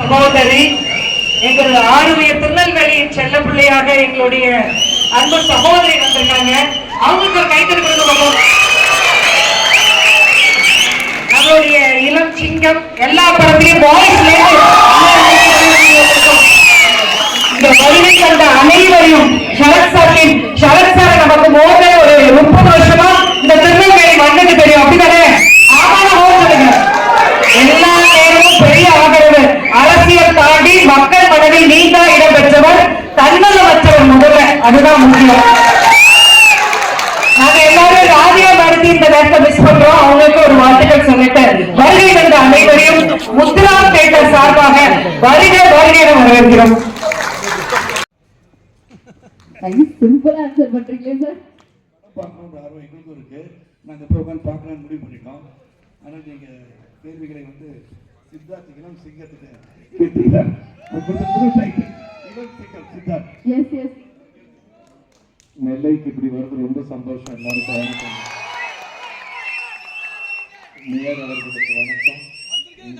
சகோதரி எங்களது ஆளுடைய திருநெல்வேலியின் செல்ல பிள்ளையாக எங்களுடைய அன்பு சகோதரி வந்திருக்காங்க. அவங்களுக்கு ஒரு கைத்தறி நம்மளுடைய இளம் சிங்கம் எல்லா படத்திலையும் வாய்ஸ்ல அதுதான் முக்கியம். நாங்க எல்லாரும் ராதியா பாரதி இந்த நேரத்தை மிஸ் பண்றோம். அவங்களுக்கு ஒரு வார்த்தைகள் சொல்லிட்டு வருகை தந்த அனைவரையும் முத்ரா தேட்டர் சார்பாக வருக வருகை வரவேற்கிறோம். சிம்பிளா ஆன்சர் பண்றீங்களே சார் பார்க்கணுன்ற ஆர்வம் எங்களுக்கும் இருக்கு. நாங்கள் இப்போ உட்காந்து பார்க்கலாம்னு முடிவு பண்ணிட்டோம். ஆனால் நீங்கள் கேள்விகளை வந்து சித்தார்த் இளம் சிங்கத்துக்கு சித்தார்த் எஸ் எஸ் நெல்லைக்கு இப்படி வருது ரொம்ப சந்தோஷம். எல்லாருக்கும் வணக்கம் மேயர் அவர்களுக்கு வணக்கம்.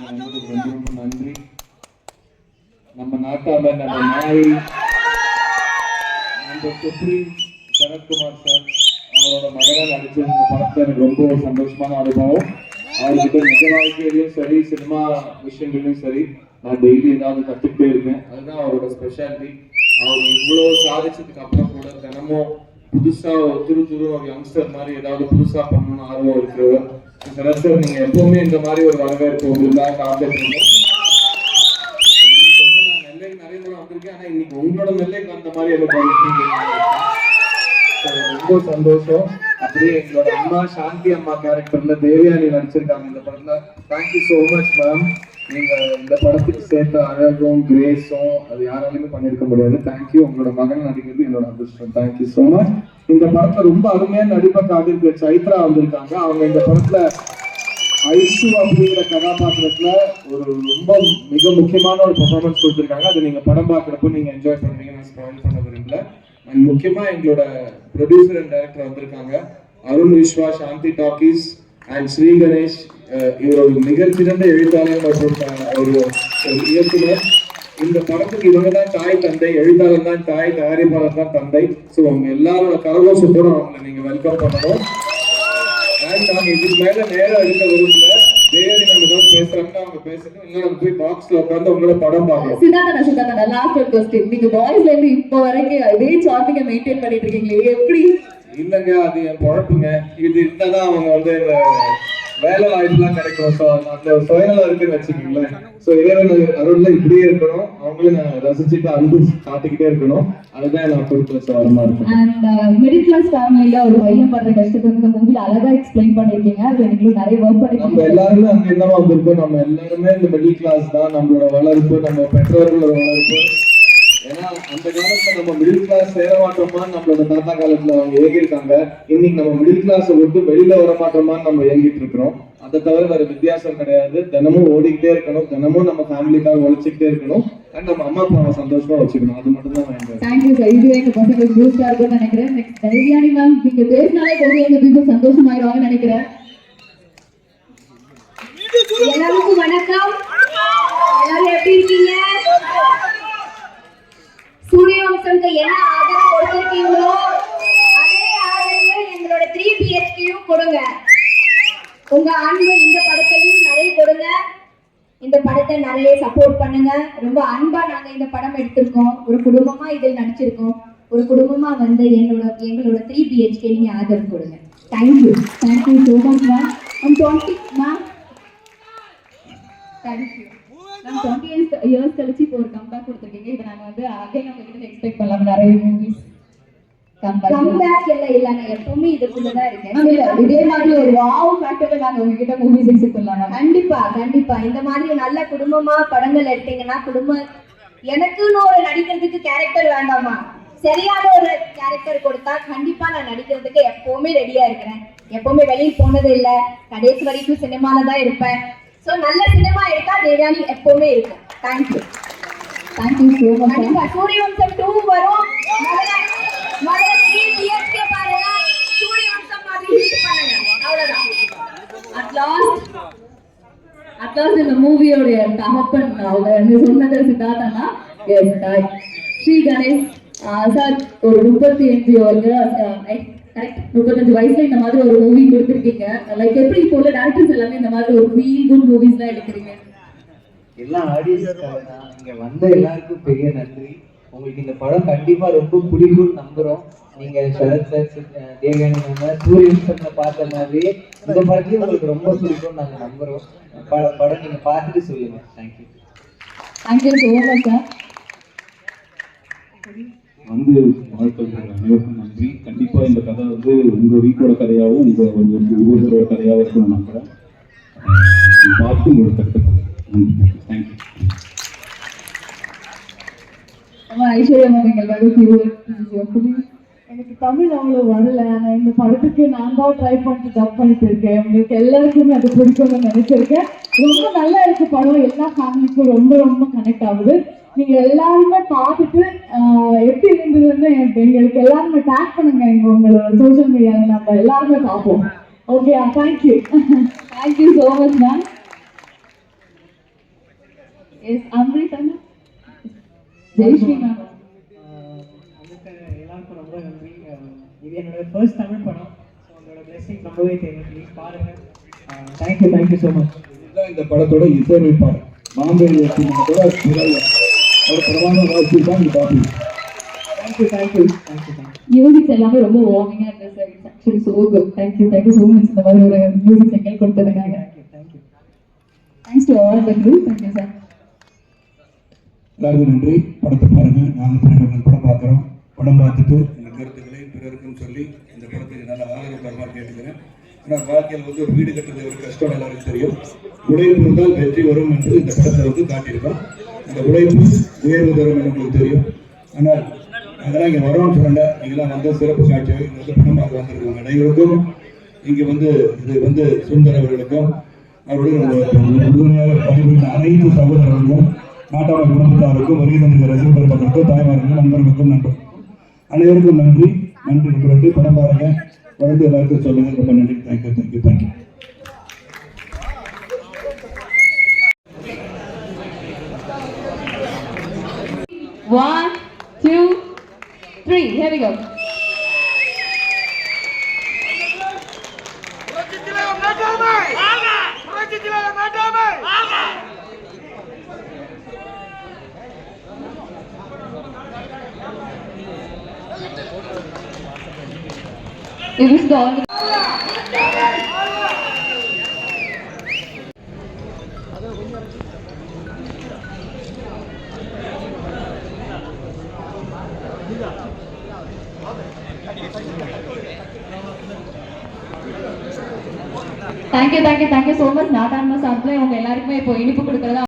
வந்ததுக்கு ரொம்ப ரொம்ப நன்றி. நம்ம நாட்டாம நம்ம நாய் நம்ம சுப்ரீம் சரத்குமார் சார் அவரோட மகனை நடிச்ச படத்தை எனக்கு ரொம்ப சந்தோஷமான அனுபவம். அவர்கிட்ட நிஜ வாழ்க்கையிலையும் சரி சினிமா விஷயங்கள்லையும் சரி நான் டெய்லி ஏதாவது கற்றுக்கிட்டே இருக்கேன் அதுதான் அவரோட ஸ்பெஷாலிட்டி அவர் இவ்வளோ சாதிச்சதுக்கு அப்புறம் கூட தினமும் புதுசா ஒரு துரு துரு ஒரு யங்ஸ்டர் மாதிரி ஏதாவது புதுசா பண்ணணும்னு ஆர்வம் இருக்கிறவர் சரத் சார் நீங்க எப்பவுமே இந்த மாதிரி ஒரு வரவேற்பு உங்களுக்காக காத்துட்டு இன்னைக்கு வந்து நிறைய வந்திருக்கேன். ஆனா இன்னைக்கு உங்களோட நெல்லைக்கு வந்த மாதிரி எனக்கு ரொம்ப சந்தோஷம். அப்படியே எங்களோட அம்மா சாந்தி அம்மா கேரக்டர்ல தேவியானி நடிச்சிருக்காங்க இந்த படத்துல. தேங்க்யூ சோ மச் மேம் நீங்கள் இந்த படத்துக்கு சேர்த்த அழகும் கிரேஸும் அது யாராலையுமே பண்ணியிருக்க முடியாது. தேங்க்யூ உங்களோட மகன் நடிக்கிறது என்னோட அதிர்ஷ்டம். தேங்க்யூ ஸோ மச் இந்த படத்துல ரொம்ப அருமையா நடிப்பை காட்டிருக்கிற சைத்ரா வந்திருக்காங்க. அவங்க இந்த படத்துல ஐசு அப்படிங்கிற கதாபாத்திரத்துல ஒரு ரொம்ப மிக முக்கியமான ஒரு பெர்ஃபார்மன்ஸ் கொடுத்துருக்காங்க. அதை நீங்க படம் பார்க்குறப்போ நீங்க என்ஜாய் பண்ணுவீங்க. நான் ஸ்பாயில் பண்ண விரும்பல. அண்ட் முக்கியமா எங்களோட ப்ரொடியூசர் அண்ட் டைரக்டர் வந்திருக்காங்க. அருண் விஸ்வா சாந்தி டாக்கீஸ் அண்ட் ஸ்ரீ கணேஷ் இவர் ஒரு மிகச்சிறந்த எழுத்தாளர் மற்றும் uh, ஒரு இயக்குனர். இந்த படத்துக்கு இவங்க தான் தாய் தந்தை எழுத்தாளர் தான் தாய் தயாரிப்பாளர் தான் தந்தை. ஸோ அவங்க எல்லாரோட கரகோஷத்தோட அவங்களை நீங்க வெல்கம் பண்ணணும். அண்ட் நாங்க இதுக்கு மேல நேரம் எடுக்க விரும்பல. தேவதி நம்ம ஏதாவது பேசுறாங்கன்னா அவங்க பேசணும் இல்லை நம்ம போய் பாக்ஸ்ல உட்காந்து உங்களோட படம் பார்க்கலாம். சித்தார்த்தனா சித்தார்த்தனா லாஸ்ட் ஒரு கொஸ்டின் நீங்க பாய்ஸ்ல இருந்து இப்போ வரைக்கும் இதே சாப்பிங்க மெயின்டைன் பண்ணிட்டு இருக்கீங்களே எப்படி இல்லைங்க அது என் பொழப்புங்க. இது இருந்தாதான் அவங்க வந்து இந்த வேலை வாய்ப்புலாம் கிடைக்கும். ஸோ அந்த சுயநலம் இருக்குன்னு வச்சுக்கோங்களேன். ஸோ இறைவன் அருள்ல இப்படியே இருக்கணும். அவங்களும் நான் ரசிச்சுட்டு அன்பு காட்டிக்கிட்டே இருக்கணும். அதுதான் நான் பொறுப்பு சாரமா இருக்கும் அண்ட் மிடில் கிளாஸ் ஃபேமிலில ஒரு பையன் பண்ற கஷ்டத்தை இந்த மூவில அழகா எக்ஸ்பிளைன் பண்ணிருக்கீங்க அதுல நீங்களும் நிறைய ஒர்க் நம்ம பண்ணிருக்கீங்க எல்லாருமே அங்க என்னவா வந்திருக்கோம்? நம்ம எல்லாருமே இந்த மிடில் கிளாஸ் தான். நம்மளோட வளர்ப்பு நம்ம பெற்றோர்களோட வளர்ப்பு. அந்த காலத்துல நம்ம மிடில் கிளாஸ் சேர மாட்டோமான்னு நம்மளோட தாத்தா காலத்துல அவங்க ஏகிருக்காங்க இன்னைக்கு நம்ம மிடில் கிளாஸ் விட்டு வெளியில வர மாட்டோமான்னு நம்ம ஏங்கிட்டு இருக்கிறோம். அதை தவிர வேற வித்தியாசம் கிடையாது. தினமும் ஓடிக்கிட்டே இருக்கணும். தினமும் நம்ம ஃபேமிலிக்காக உழைச்சிக்கிட்டே இருக்கணும். அண்ட் நம்ம அம்மா அப்பாவை சந்தோஷமா வச்சுக்கணும். அது மட்டும் தான் தேங்க்யூ சார் இதுவே எங்க பசங்களுக்கு பூஸ்டா இருக்கும்னு நினைக்கிறேன். நெக்ஸ்ட் மேம் நீங்க பேசினாலே எங்க பீப்புள் சந்தோஷமாயிருவாங்கன்னு நினைக்கிறேன். எல்லாருக்கும் வணக்கம். எல்லாரும் எப்படி இருக்கீங்க? சூரிய வம்சம்க்கு என்ன ஆதரவு கொடுத்திருக்கீங்களோ அதே ஆதரவு எங்களோட த்ரீ பிஹெச்கேயும் கொடுங்க. உங்க அன்பு இந்த படத்தையும் நிறைய கொடுங்க. இந்த படத்தை நிறைய சப்போர்ட் பண்ணுங்க. ரொம்ப அன்பா நாங்க இந்த படம் எடுத்திருக்கோம். ஒரு குடும்பமா இதில் நடிச்சிருக்கோம். ஒரு குடும்பமா வந்து என்னோட எங்களோட த்ரீ பிஹெச்கே நீங்க ஆதரவு கொடுங்க. Thank you thank you so much ma'am and twenty ma'am thank you ma'am twenty years years கழிச்சு இப்போ ஒரு கம்பேக் கொடுத்துருக்கீங்க. இதை நாங்கள் வந்து அகைன் கிட்ட எக்ஸ்பெக்ட் பண்ணலாம். நிறைய மூவிஸ் கம்பேக் எல்லாம் இல்ல நான் எப்பவுமே இதுக்குள்ளதான் இருக்கேன். இதே மாதிரி ஒரு வாவ் ஃபேக்டர்ல நாங்க உங்ககிட்ட மூவிஸ் பண்ணலாம் கண்டிப்பா கண்டிப்பா. இந்த மாதிரி நல்ல குடும்பமா படங்கள் எடுத்தீங்கன்னா குடும்பம் எனக்குன்னு ஒரு நடிக்கிறதுக்கு கேரக்டர் வேண்டாமா? சரியான ஒரு கேரக்டர் கொடுத்தா கண்டிப்பா நான் நடிக்கிறதுக்கு எப்பவுமே ரெடியா இருக்கிறேன். எப்பவுமே வெளியே போனது இல்ல. கடைசி வரைக்கும் சினிமால தான் இருப்பேன். ஸோ நல்ல சினிமா எடுத்தா தேவயானி எப்பவுமே இருக்கும். தேங்க்யூ தேங்க்யூ ஸோ மச் கண்டிப்பா. சூரியவம்சம் டூ வரும். முதல்ல முதல்ல த்ரீ பிஎஸ்கே பாருங்க. சூரியவம்சம் மாதிரி ஹிட் பண்ணுங்க. அவ்வளவுதான். அட் லாஸ்ட் அட்லாஸ் இந்த மூவியோடைய தகப்பன் அவங்க சொன்னது சித்தார்த்தனா எஸ் ஸ்ரீ கணேஷ் சார் ஒரு முப்பத்தி அஞ்சு வந்து கரெக்ட் முப்பத்தஞ்சு வயசுல இந்த மாதிரி ஒரு மூவி கொடுத்துருக்கீங்க. லைக் எப்படி இப்போ உள்ள டேரக்டர்ஸ் எல்லாமே இந்த மாதிரி ஒரு ஃபீல் குட் மூவிஸ் தான் எடுக்கிறீங்க? எல்லாம் ஆடியன்ஸ்க்காக தான். இங்க வந்த எல்லாருக்கும் பெரிய நன்றி. உங்களுக்கு இந்த படம் கண்டிப்பா ரொம்ப பிடிக்கும்னு நம்புறோம். நீங்க சரத் சார் தேவயானி சூரியன் சார் பார்த்த மாதிரி இந்த படத்தையும் உங்களுக்கு ரொம்ப பிடிக்கும்னு நாங்க நம்புறோம். படம் படம் நீங்க பார்த்துட்டு சொல்லுங்க. Thank you thank you so much sir வந்து வாழ்த்துகிற அனைவருக்கும் நன்றி. கண்டிப்பா இந்த கதை வந்து உங்க வீட்டோட கதையாகவும் உங்க உங்க ஒவ்வொருத்தரோட கதையாகவும் இருக்கும் நம்புறேன். அஹ் பார்த்து உங்களுக்கு கற்றுக்கணும் தேங்க்யூ எனக்கு தமிழ் அவ்வளோ வரல. ஆனால் இந்த படத்துக்கு நான் தான் ட்ரை பண்ணிட்டு டப் பண்ணிட்டு இருக்கேன். உங்களுக்கு எல்லாருக்குமே அது பிடிக்கும்னு நினைச்சிருக்கேன். ரொம்ப நல்லா இருக்கு படம். எல்லா ஃபேமிலிக்கும் ரொம்ப ரொம்ப கனெக்ட் ஆகுது. நீங்க எல்லாருமே பார்த்துட்டு எப்படி இருந்ததுன்னு எங்களுக்கு எல்லாருமே டேக் பண்ணுங்க எங்க உங்களோட சோஷியல் மீடியாவில் நம்ம எல்லாருமே பார்ப்போம். Okay thank you thank you so much ma'am yes Amrit Anna Jayashree ma'am எல்லாருக்கும் ரொம்ப நன்றி. அஹ் இது என்னோட ஃபர்ஸ்ட் தமிழ் படம். ஸோ உங்களோட பிளெஸிங் ரொம்பவே தேவை. ப்ளீஸ் பாருங்கள் தேங்க்யூ தேங்க்யூ ஸோ மச் இதுதான் இந்த படத்தோட இசையமைப்பாளர். பாம்பே கூட ஒரு பிரமாண வாசி தான் இந்த copy thank you thank you thank you thank you musics எல்லாமே ரொம்ப வார்மிங்காக இருந்தது sir it's actually so good thank you thank you so much இந்த மாதிரி ஒரு மியூசிக் எங்களுக்கு கொடுத்ததுக்காக. Thank you thank you thanks to all the group thank you sir எல்லாருக்கும் நன்றி. படத்தை பாருங்க. நாங்கள் பிறகு படம் பார்க்குறோம். படம் பார்த்துட்டு இந்த கருத்துக்களை பிறருக்கும் சொல்லி இந்த படத்துக்கு நல்ல ஆதரவு தருமாறு கேட்டுக்கிறேன். ஏன்னா வாழ்க்கையில் வந்து ஒரு வீடு கட்டுறது ஒரு கஷ்டம் எல்லாருக்கும் தெரியும். உழைப்பு இருந்தால் வெற்றி வரும் என்று இந்த படத்தை வந்து காட்டியிருக்கோம். அந்த உழைப்பு உயர்வு தரும் என்று உங்களுக்கு தெரியும். ஆனால் அதெல்லாம் இங்கே வரோம்னு சொன்னேன் நீங்களாம் வந்து சிறப்பு காட்சியாக இங்கே வந்து பார்க்க வந்திருக்காங்க அனைவருக்கும் இங்கே வந்து இது வந்து சுந்தர் அவர்களுக்கும் அவருடன் உறுதுணையாக பணிபுரிந்த அனைத்து சகோதரர்களுக்கும் நாட்டாளர் குடும்பத்தாருக்கும் வருகை தந்திருக்கிற ரசிக பெருமக்களுக்கும் தாய்மார்களுக்கும் நண்பர்களுக்கும் நன்றி. அனைவருக்கும் நன்றி. நன்றி. பிறகு படம் பாருங்க. தொடர்ந்து எல்லாருக்கும் சொல்லுங்க. ரொம்ப நன்றி. Thank you thank you thank you One, two, three. Here we go. It is the thank you thank you thank you so much நாட்டாண்மை சார்பில் உங்க எல்லாருக்குமே இப்போ இனிப்பு கொடுக்குறதா